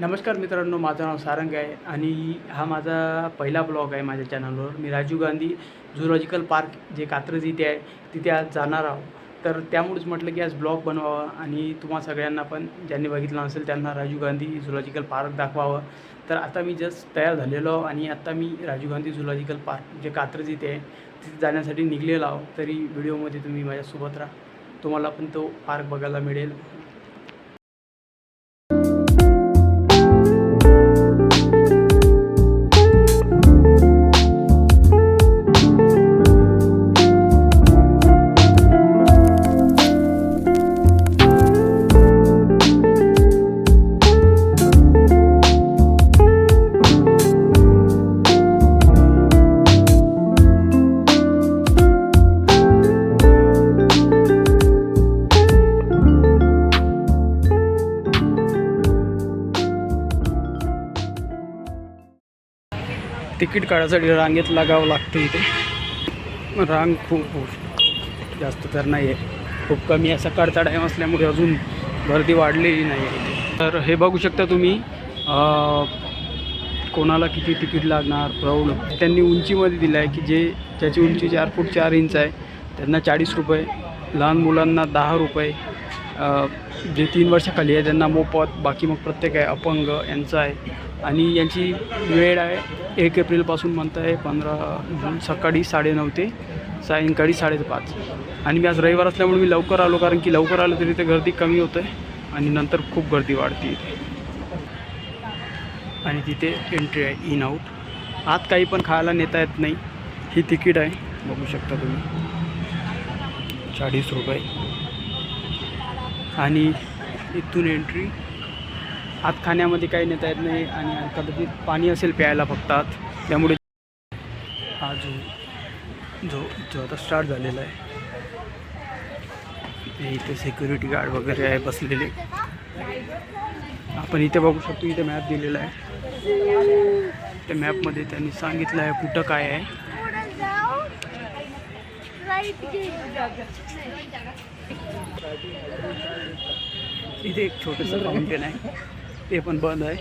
नमस्कार मित्रांनो माझं नाव सारंग आहे आणि हा माझा पहिला ब्लॉग आहे माझ्या चॅनलवर. मी राजीव गांधी झुलॉजिकल पार्क जे कात्रज इथे आहे तिथे आज जाणार आहोत तर त्यामुळेच म्हटलं की आज ब्लॉग बनवावा आणि तुम्हा सगळ्यांना पण ज्यांनी बघितलं नसेल त्यांना राजीव गांधी झुलॉजिकल पार्क दाखवावं. तर आता मी जस्ट तयार झालेलो आहो आणि आता मी राजीव गांधी झुलॉजिकल पार्क जे कात्रज इथे आहे तिथे जाण्यासाठी निघलेलो आहो. तरी व्हिडिओमध्ये तुम्ही माझ्यासोबत राहा. तुम्हाला पण तो पार्क बघायला मिळेल. तिकीट काढायसाठी रांगेत लागावं लागतं इथे. रांग खूप जास्त तर नाही आहे खूप कमी आहे सकाळचा टाईम असल्यामुळे अजून गर्दी वाढलेली नाही आहे तर हे बघू शकता तुम्ही कोणाला किती तिकीट लागणार प्रौढ. त्यांनी उंचीमध्ये दिलं आहे की जे ज्याची उंची चार फूट चार इंच आहे त्यांना चाळीस रुपये लहान मुलांना दहा रुपये जे तीन वर्षाखाली आहे त्यांना मोफत बाकी मग प्रत्येक आहे अपंग यांचं आहे. आणि यांची वेळ आहे एक एप्रिलपासून म्हणत आहे पंधरा जून सकाळी साडेनऊ ते सायंकाळी साडेपाच आणि मी आज रविवार असल्यामुळे मी लवकर आलो कारण की लवकर आलो तरी ते गर्दी कमी होतं आहे आणि नंतर खूप गर्दी वाढते इथे. आणि तिथे एंट्री आहे इन आऊट आत काही पण खायला नेता येत नाही. ही तिकीट आहे बघू शकता तुम्ही. चाळीस रुपये. आणि इथून एंट्री आत खाण्यामध्ये काही नेता येत नाही आणि कदाचित पाणी असेल प्यायला फक्त आत. त्यामुळे हा जो जो जो आता स्टार्ट झालेला आहे. इथे सिक्युरिटी गार्ड वगैरे आहे बसलेले. आपण इथे बघू शकतो इथे मॅप दिलेला आहे. त्या मॅपमध्ये त्यांनी सांगितलं आहे कुठं काय आहे. इथे एक छोटंसं फाउंटेन आहे. ते पण बंद आहे.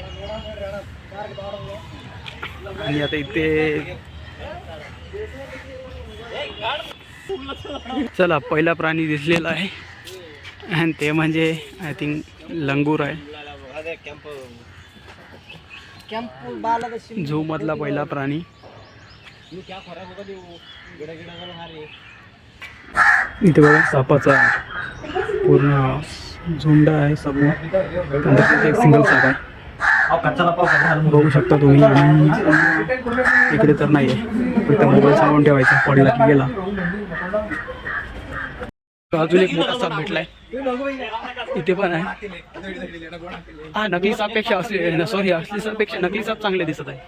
आणि आता इथे चला पहिला प्राणी दिसलेला आहे. आणि ते म्हणजे आय थिंक लंगूर आहे. झू मधला पहिला प्राणी. इथे बघा सापाचा पूर्ण झुंड आहे समोर. एक सिंगल साप आहे. बघू शकता तुम्ही आणि इकडे तर नाही आहे इथं मोबाईल सांगून ठेवायचा पडला की गेला. अजून एक मोठा साप भेटलाय. इथे पण आहे. हा नकली सापपेक्षा असली सॉरी असली सापपेक्षा नकली साप चांगले दिसत आहे.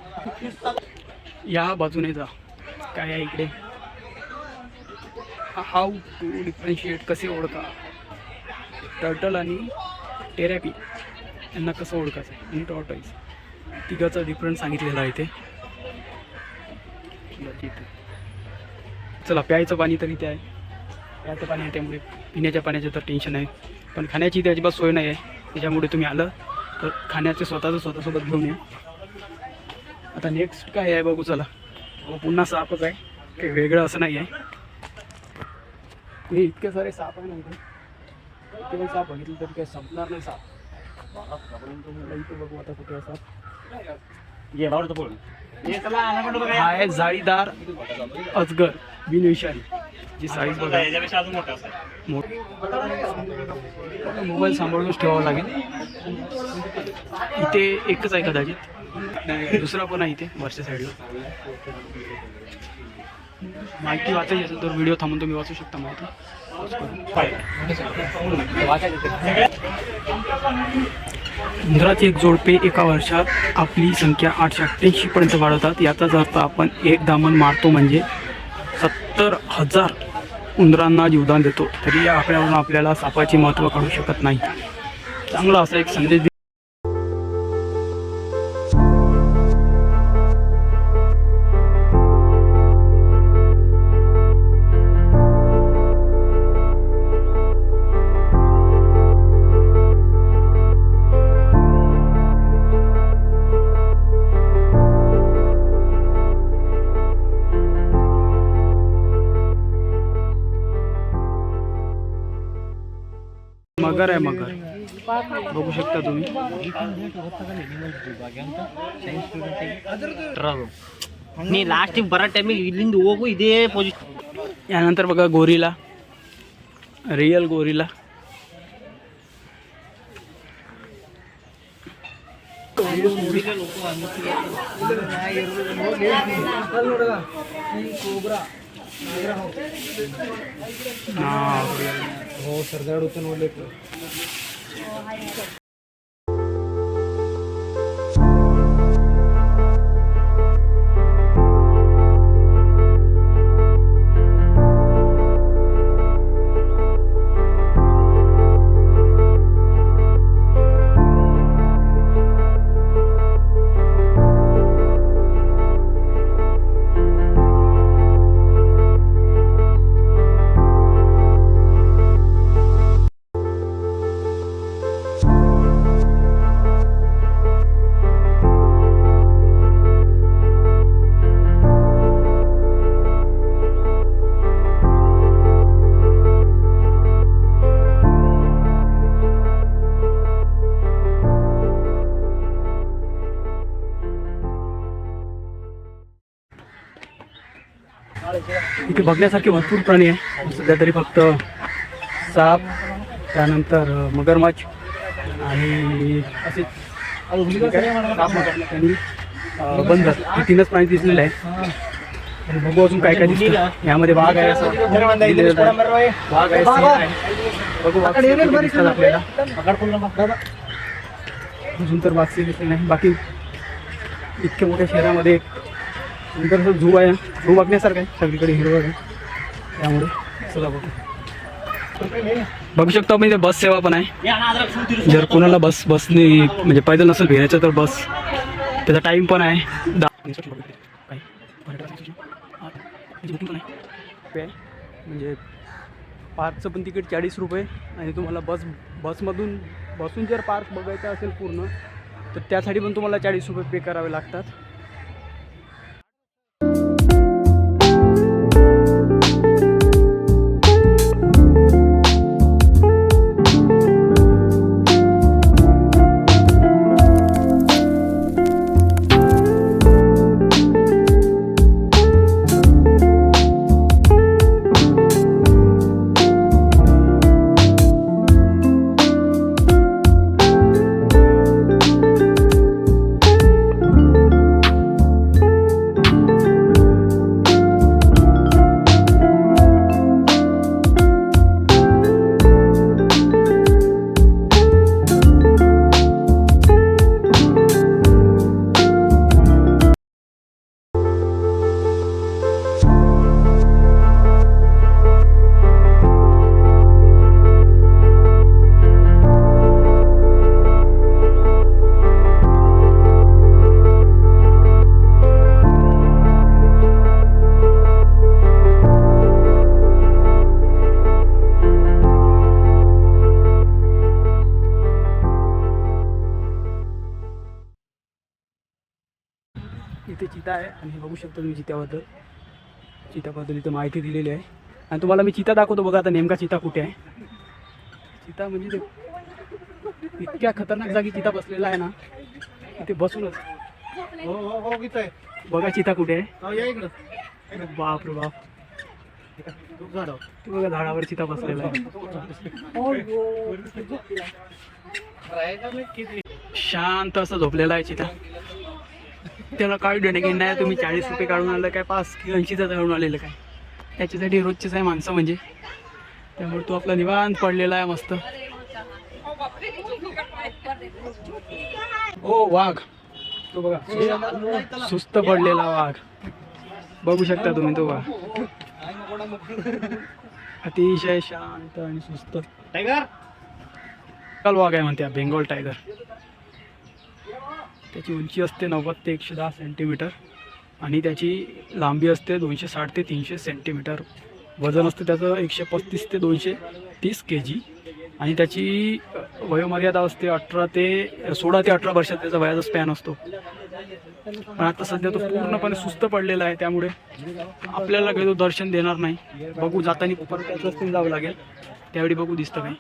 या बाजूने जा. काय आहे इकडे? हाऊ टू डिफरन्शिएट कसे ओळखा? टर्टल आणि टेरॅपी यांना कसं ओळखायचं? इन टॉर्टॉईज तिघाचा डिफरन्स सांगितलेला आहे ते चला प्यायचं पाणी तर इथे आहे प्यायचं पाणी आहे त्यामुळे पिण्याच्या पाण्याचं तर टेन्शन आहे पण खाण्याची इथे अजिबात सोय नाही आहे. त्याच्यामुळे तुम्ही आलं तर खाण्याचं स्वतःचं स्वतःसोबत घेऊन या. आता नेक्स्ट काय आहे बघू चला. पुन्हा सापच आहे काही वेगळं असं नाही आहे. हे इतके सारे साप आहे ना इथे. इथे पण साप बघितलं तरी काही संपणार नाही साप. मला इथे बघू आता कुठे आहे हा जाळीदार अजगर बिनविषारी जी साईज बघा. मोबाईल सांभाळूनच ठेवावा लागेल. इथे एकच आहे कदाचित. दुसरा पण आहे इथे वरच्या साईडला माहिती वाचायची असेल तर व्हिडिओ थांबून तुम्ही वाचू शकता माहिती. उंदराचे एक जोडपे एका वर्षात आपली संख्या आठशे अठ्ठ्याऐंशी पर्यंत वाढवतात. याचाच अर्थ आपण एक दामन मारतो म्हणजे सत्तर हजार उंदरांना जीवदान देतो. तरी या आकड्यावरून आपल्याला सापाचे महत्त्व कळू शकत नाही. चांगला असा एक संदेश मगर आहे मगर बघू शकता तुम्ही ನೀ ಲಾಸ್ಟಿಗೆ ಬರೋ ಟೈಮಿಗೆ ಇಲ್ಲಿಂದ ಹೋಗು ಇದೇ ಪೊಸಿಷನ್ यानंतर बघा गोरीला रिअल गोरीला हो सरदार होतं बघण्यासारखे भरपूर प्राणी आहे. सध्या तरी फक्त साप त्यानंतर मगरमच्छ आणि असे त्यांनी बंद. हे तीनच प्राणी दिसलेले आहेत. बघू अजून काय काय दिसतं. यामध्ये वाघ आहे असं. वाघ आहे बघू दिसतात आपल्याला. अजून तर वाघ दिसले नाही. बाकी इतक्या मोठ्या शहरामध्ये नंतर असं झू आहे. झू बघण्यासारखं आहे. सगळीकडे हिरवळ आहे. त्यामुळे चला बघू. बघू शकतो आपण इथे बस सेवा पण आहे. जर कोणाला बस बसने म्हणजे पैदल नसेल फिरायचं तर बस. त्याचा टाईम पण आहे. दहा पे म्हणजे पार्कचं पण तिकीट चाळीस रुपये आणि तुम्हाला बस बसमधून बसून जर पार्क बघायचा असेल पूर्ण तर त्यासाठी पण तुम्हाला चाळीस रुपये पे करावे लागतात. चिता आहे आणि हे बघू शकता तुम्ही चित्याबद्दल. चिताबद्दल इथं माहिती दिलेली आहे. आणि तुम्हाला मी चिता दाखवतो बघा आता नेमका चिता कुठे आहे. चिता म्हणजे ते इतक्या खतरनाक जागी चिता बसलेला आहे ना इथे बसूनच. हो हो हो बघा चिता कुठे आहे. हो, बाप रे बाप. ते बघा झाडावर चिता बसलेला आहे. शांत असं झोपलेला आहे चिता. त्याला काय देणे की नाही तुम्ही चाळीस रुपये काढून आलं काय? पाच की ऐंशीचा काढून आलेलं काय? त्याच्यासाठी रोजचेच आहे माणसं म्हणजे. त्यामुळे तो आपला निवांत पडलेला आहे मस्त. ओ वाघ. तो बघा सुस्त पडलेला वाघ. बघू शकता तुम्ही तो वाघ. अतिशय शांत आणि सुस्त. टायगर काल वाघ आहे म्हणते बेंगॉल टायगर त्याची उंची असते नव्वद ते एकशे दहा सेंटीमीटर आणि त्याची लांबी असते दोनशे साठ ते तीनशे सेंटीमीटर वजन असतं त्याचं एकशे पस्तीस ते दोनशे तीस के जी आणि त्याची वयोमर्यादा असते अठरा ते सोळा ते अठरा वर्षात त्याचा वयाचा स्पॅन असतो. पण आता सध्या तो पूर्णपणे सुस्त पडलेला आहे त्यामुळे आपल्याला काही तो दर्शन देणार नाही. बघू जाताना परत त्याच रस्त्याने जावं लागेल. त्यावेळी बघू दिसतं काही.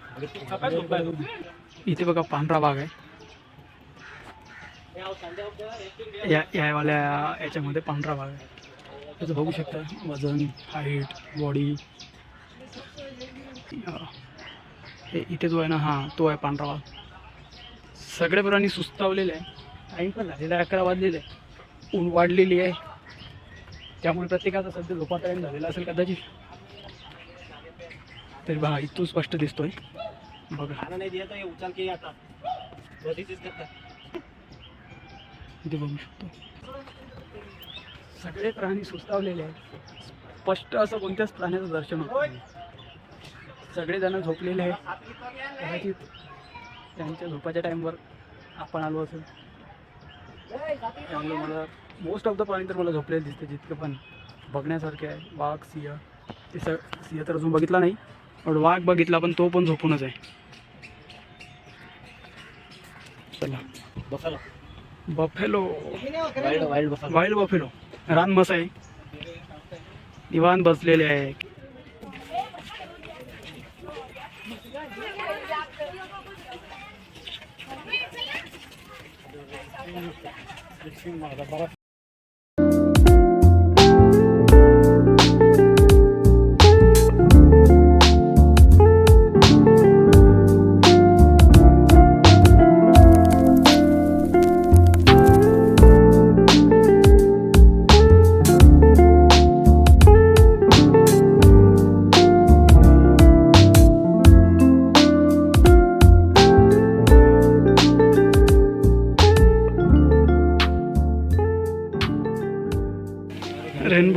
इथे बघा पांढरा भाग आहे. या यावाल्या याच्यामध्ये पांढरा भाग आहे. त्याचं बघू शकता वजन हाईट बॉडी हे. इथे जो आहे ना हां तो आहे पांढरा भाग सगळ्या प्राणी सुस्तावलेले आहे. टाईम पण झालेला आहे अकरा वाजलेले आहे. ऊन वाढलेली आहे. त्यामुळे प्रत्येकाचा सध्या झोपा टाईम झालेला असेल कदाचित. तरी बघा इथून स्पष्ट दिसतोय. बघा. नाही नहीं आता. इथे बघू शकतो. सगळे प्राणी सुस्तावलेले आहेत. स्पष्ट असं कोणत्याच प्राण्याचं दर्शन होत नाही. सगळेजण झोपलेले आहेत. कदाचित त्यांच्या झोपाच्या टाईमवर आपण आलो असेल. त्यामुळे मला मोस्ट ऑफ द प्राणी तर मला झोपलेले दिसते जितकं पण बघण्यासारखे आहे. वाघ सिंह ते स सिंह तर अजून बघितला नाही पण वाघ बघितला पण तो पण झोपूनच आहे. चला. बसायला. Buffalo. Wild wild buffalo wild buffalo रान मस आहे. निवांत बसलेले आहे.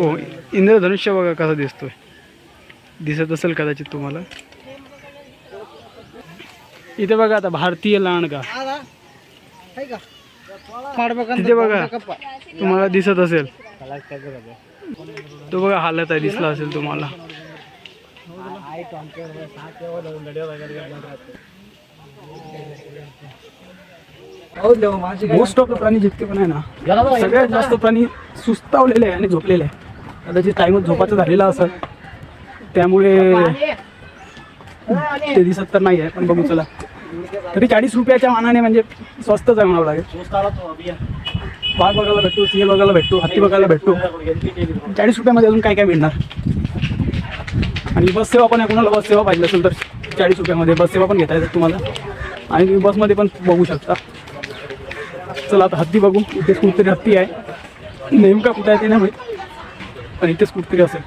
हो इंद्रधनुष्य बघा कसा दिसतोय. दिसत असेल कदाचित तुम्हाला. इथे बघा आता भारतीय लांडगा. तिथे बघा तुम्हाला दिसत असेल. तो बघा हालत आहे दिसला असेल तुम्हाला. मोस्ट ऑफ प्राणी जितके पण आहे ना सगळ्यात जास्त प्राणी सुस्तावलेले आहे आणि झोपलेले आहे. कदाचित टाईमच झोपाचा झालेला असेल. त्यामुळे ते दिसत तर नाही आहे पण बघू चला. तरी चाळीस रुपयाच्या मानाने म्हणजे स्वस्तच आहे म्हणावं लागेल. बाग वाघ बघायला भेटतो सिंह बघायला भेटतो हत्ती बघायला भेटतो चाळीस रुपयामध्ये अजून काय काय मिळणार? आणि बससेवा पण आहे कोणाला बस सेवा पाहिजे असेल तर चाळीस रुपयामध्ये बससेवा पण घेता येतात तुम्हाला. आणि तुम्ही बसमध्ये पण बघू शकता. चला आता हत्ती बघू. इथेच कुठतरी हत्ती आहे. नेमका कुठं आहे ते नाही माहीत. पण इथेच कुठतरी असेल.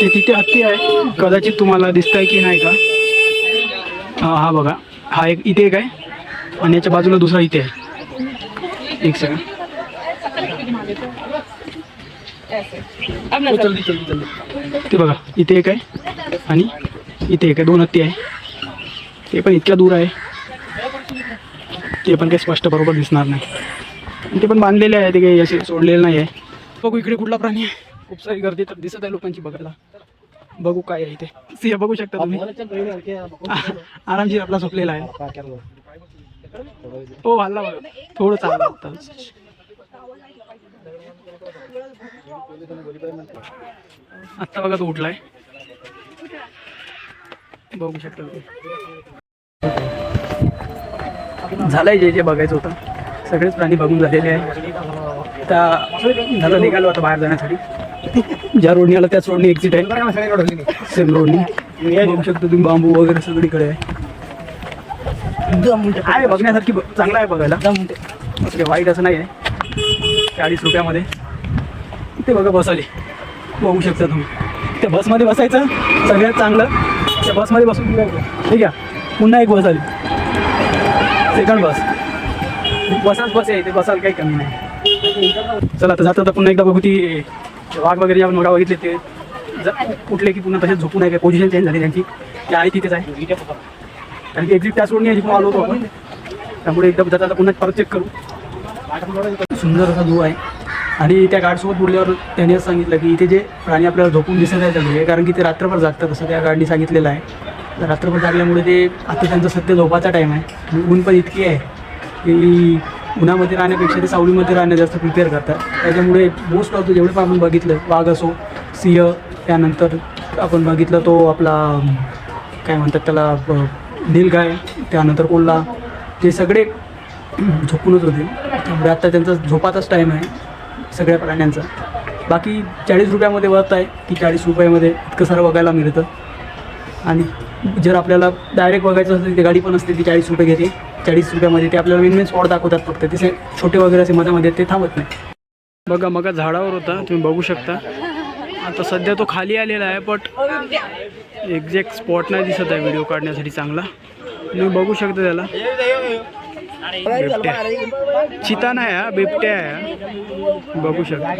ते तिथे हत्ती आहे. कदाचित तुम्हाला दिसत आहे की नाही का? हा हा बघा. हा एक इथे एक आहे. आणि याच्या बाजूला दुसरा इथे आहे. एक सेकंड हो, ते बघा इथे एक आहे. आणि इथे एक आहे. दोन हत्ती आहे. ते पण इतक्या दूर आहे. ते पण काही स्पष्ट बरोबर दिसणार नाही. ते पण बांधलेले आहे ते काही असे सोडलेले नाही आहे. बघू इकडे कुठला प्राणी आहे. खूप सारी गर्दी तर दिसत आहे लोकांची बघायला. बघू काय आहे इथे. सिंह बघू शकता तुम्ही. आरामशीर आपला झोपलेला आहे. हो हल्ला बघा. थोडं चाललं होतं आत्ता बघा तो उठलाय. बघू शकता झालंय जे जे बघायचं होतं. सगळेच प्राणी बघून झालेले आहे. आता झालं निघालो आता बाहेर जाण्यासाठी. ज्या रोडनी आला त्याच रोडनी एक्झिट आहे. सेम रोडनी. बघू शकता तुम्ही बांबू वगैरे सगळीकडे आहे. आहे बघण्यासारखी चांगलं आहे बघायला. असं काही वाईट असं नाही आहे. चाळीस रुपयामध्ये. ते बघा बस आली बघू शकता तुम्ही. त्या बसमध्ये बसायचं. सगळ्यात चांगलं. त्या बसमध्ये बसून. ठीक आहे. पुन्हा एक बस आली. सेकंड बस. बसाच बस आहे ते बसायला काही कमी नाही. चला आता जाता पुन्हा एकदा बघू ती वाघ वगैरे जे आपण मगा बघितले ते. ज- उठले की पुन्हा तसेच झोपून आहे काय पोझिशन चेंज झाली त्यांची. ते आहे तिथेच आहे. कारण की एक्झिट त्या सोडणी आहे जिथून आलो होतो आपण. त्यामुळे एकदा जाता आता पुन्हा परत चेक करू. सुंदर असा धू आहे. आणि त्या गाडसोबत बोलल्यावर त्यांनी असं सांगितलं की इथे जे प्राणी आपल्याला झोपून दिसत आहे सगळे कारण की ते रात्रभर जागतात असं त्या गाडीने सांगितलेलं आहे. तर रात्रभर जागल्यामुळे ते आता त्यांचा सध्या झोपाचा टाईम आहे. ऊन पण इतकी आहे. की उन्हामध्ये राहण्यापेक्षा ते सावलीमध्ये राहणं जास्त प्रिपेअर करतात. त्याच्यामुळे मोस्ट ऑफ द जेवढे पण आपण बघितलं वाघ असो सिंह त्यानंतर आपण बघितलं तो आपला काय म्हणतात त्याला नीलगाय त्यानंतर कोल्हा ते सगळे झोपूनच होते. त्यामुळे आत्ता त्यांचा झोपाचाच टाईम आहे सगळ्या प्राण्यांचा. बाकी चाळीस रुपयामध्ये वत आहे की चाळीस रुपयामध्ये इतकं सारं बघायला मिळतं. आणि जर आपल्याला डायरेक्ट बघायचं असेल ती गाडी पण असते ती चाळीस रुपये घेते. चाळीस रुपयामध्ये ते आपल्याला मेन स्पॉट दाखवतात फक्त. तिथे छोटे वगैरे असे मध्ये ते थांबत नाही. बघा मग झाडावर होता. तुम्ही बघू शकता. आता सध्या तो खाली आलेला आहे बट एक्झॅक्ट स्पॉट नाही दिसत आहे व्हिडिओ काढण्यासाठी चांगला. तुम्ही बघू शकता त्याला. बिबट्या. चिता नाही हा बिबट्या आहे. बघू शकता.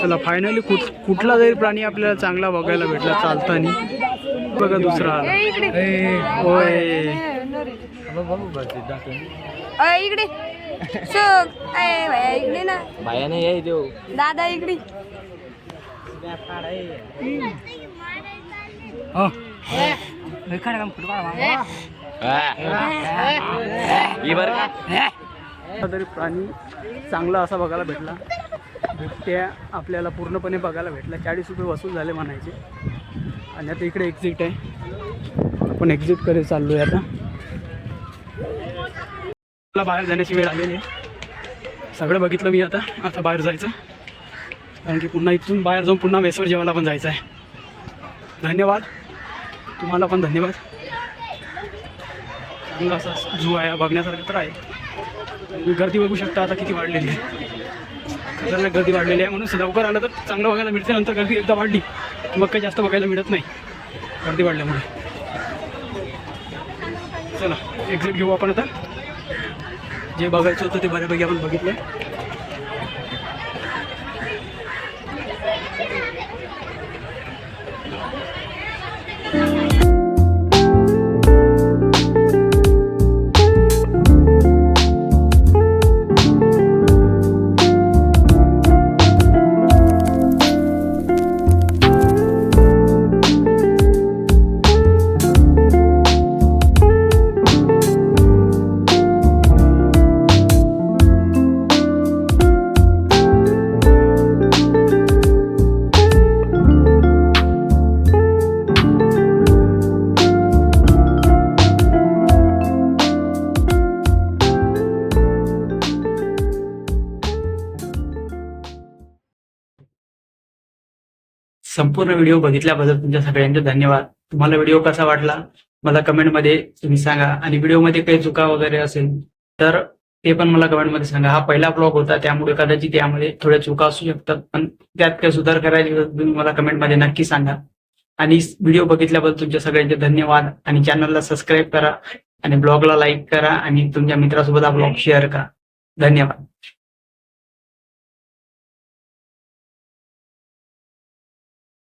चला फायनली कुठ कुठला जरी प्राणी आपल्याला चांगला बघायला भेटला चालताना. बघा दुसरा आला. होय इकडे. सुख. अय भया इकडे ना. देऊ दादा इकडे. हा. बर का? कुठला तरी प्राणी चांगला असा बघायला भेटला. बिबट्या आपल्याला पूर्णपणे बघायला भेटला. चाळीस रुपये वसूल झाले म्हणायचे. आणि आता इकडे एक्झिट आहे. आपण एक्झिट करे चाललो आहे आता. मला बाहेर जाण्याची वेळ आलेली आहे. सगळं बघितलं मी आता. आता बाहेर जायचं. कारण की पुन्हा इथून बाहेर जाऊन पुन्हा मेसवर जेवायला पण जायचं आहे. धन्यवाद. तुम्हाला पण धन्यवाद. चांगला असा झू आहे बघण्यासारखं तर आहे. गर्दी बघू शकता आता किती वाढलेली आहे. खतरनाक गर्दी वाढलेली आहे. म्हणून लवकर आलं तर चांगलं बघायला मिळते. नंतर गर्दी एकदा वाढली मग काही जास्त बघायला मिळत नाही. गर्दी वाढल्यामुळे. चला एक्झिट घेऊ आपण आता. जे बघायचं होतं ते बऱ्यापैकी आपण बघितलं. संपूर्ण व्हिडिओ बघितल्याबद्दल तुमच्या सगळ्यांचे धन्यवाद. तुम्हाला व्हिडिओ कसा वाटला मला कमेंटमध्ये तुम्ही सांगा. आणि व्हिडिओमध्ये काही चुका वगैरे असेल तर ते पण मला कमेंटमध्ये सांगा. हा पहिला ब्लॉग होता त्यामुळे कदाचित यामध्ये थोड्या चुका असू शकतात पण त्यात काही सुधार करायची तुम्ही मला कमेंटमध्ये नक्की सांगा. आणि व्हिडिओ बघितल्याबद्दल तुमच्या सगळ्यांचे धन्यवाद. आणि चॅनलला सबस्क्राईब करा आणि ब्लॉगला लाईक करा आणि तुमच्या मित्रासोबत हा ब्लॉग शेअर करा. धन्यवाद.